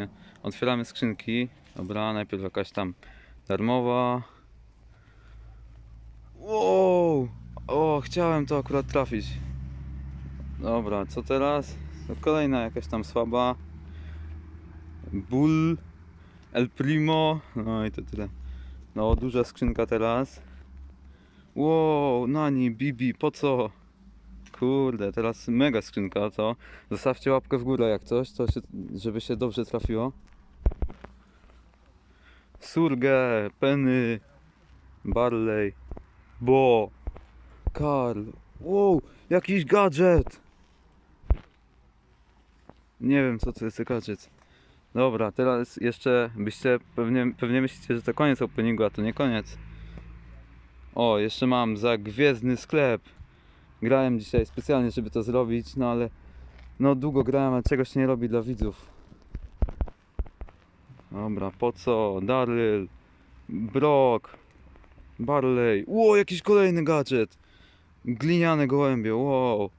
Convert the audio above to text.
nie? Otwieramy skrzynki. Dobra, najpierw jakaś tam darmowa. Wow! O, chciałem to akurat trafić. Dobra, co teraz? No, kolejna jakaś tam słaba. Bull. El Primo. No i to tyle. No, duża skrzynka teraz. Wow, Nani, Bibi, po co? Kurde, teraz mega skrzynka, co? Zostawcie łapkę w górę jak coś, to się, żeby się dobrze trafiło. Surge, Penny, Barley, Bo, Karl. Wow, jakiś gadżet! Nie wiem co to jest gadżet. Dobra, teraz jeszcze byście pewnie, pewnie myślicie, że to koniec openingu, a to nie koniec. O, jeszcze mam za Gwiezdny Sklep. Grałem dzisiaj specjalnie, żeby to zrobić, no ale no długo grałem, a czegoś nie robi dla widzów. Dobra, po co? Daryl, Brock, Barley. Ło, jakiś kolejny gadżet. Gliniane gołębie, wow.